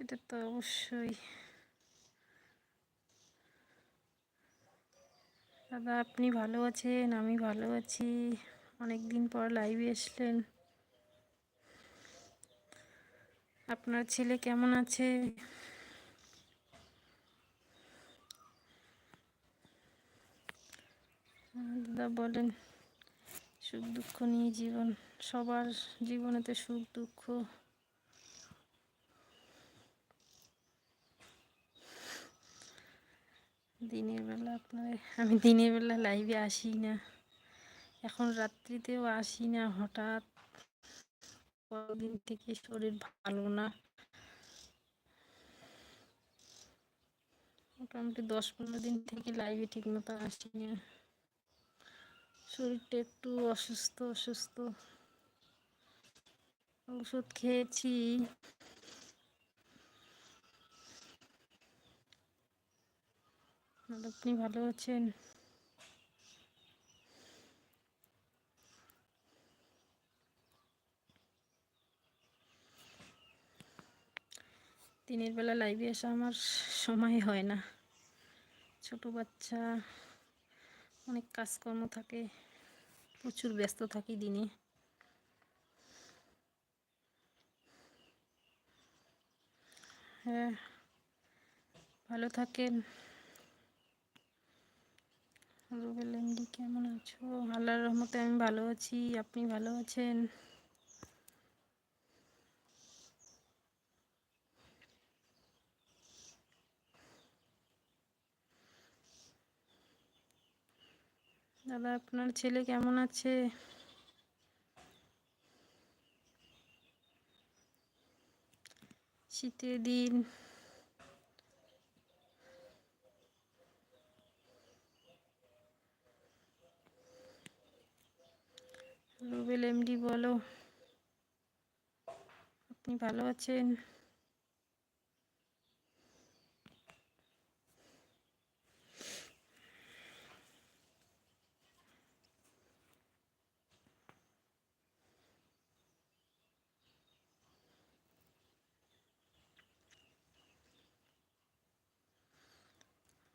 সেটা তো অবশ্যই। দাদা, আপনি ভালো আছেন? আমি ভালো আছি। অনেক দিন পর লাইভে এসলেন আপনার ছেলে কেমন আছে? দাদা, বলেন, সুখ দুঃখ নিয়ে জীবন, সবার জীবনেতে সুখ, দুঃখ। দিনের বেলা আপনার, আমি দিনের বেলা লাইভে আসি না এখন রাত্রিতেও আসি না হঠাৎ। কদিন থেকে শরীর ভালো না। মোটামুটি দশ পনেরো দিন থেকে লাইভে ঠিক মতো আসি না শরীরটা একটু অসুস্থ অসুস্থ। ওষুধ খেয়েছি। আপনি ভালো আছেন? দিনের বেলা লাইভে আসা আমার সময় হয় না। ছোট বাচ্চা, অনেক কাজকর্ম থাকে, প্রচুর ব্যস্ত থাকি দিনে। হ্যাঁ ভালো থাকেন। রুবেল কেমন আছো? আল্লাহর রহমতে আমি ভালো আছি। আপনি ভালো আছেন? দাদা, আপনার ছেলে কেমন আছে? শীতের দিন। রুবেল এমডি বলো। আপনি ভালো আছেন?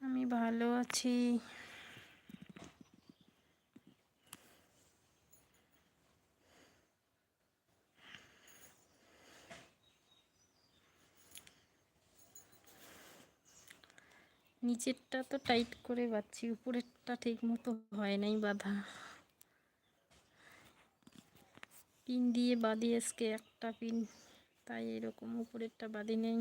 আমি ভালো আছি। নিচেরটা তো টাইট করে বাঁধছি, উপরেরটা ঠিক মতো হয় নাই বাঁধা। পিন দিয়ে বাঁধি আজকে একটা পিন, তাই এরকম উপরেরটা বাঁধি নেই।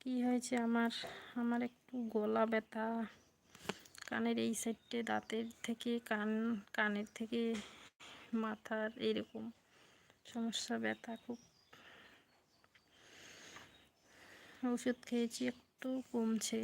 কি হয়েছে আমার? আমার একটু গলা ব্যথা। কানের এই সাইডটে দাঁতের থেকে, কান, কানের থেকে মাথার এরকম সমস্যা, ব্যথা খুব ওষুধ খেয়েছি একটু কমছে।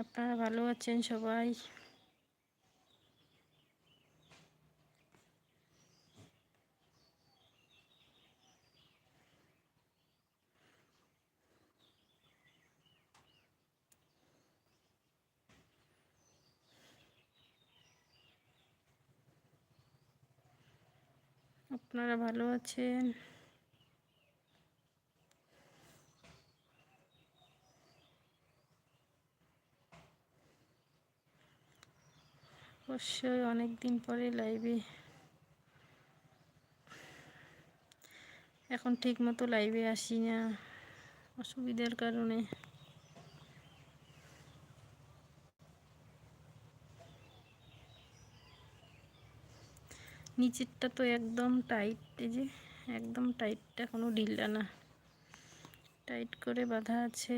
আপনারা ভালো আছেন সবাই? আপনারা ভালো আছেন? অবশ্যই অনেক দিন পরে লাইভে। এখন ঠিক মতো লাইভে আসি না, অসুবিধার কারণে। নিচেরটা তো একদম টাইট এই যে একদম টাইটটা কোনো ঢিলটা না। টাইট করে বাঁধা আছে।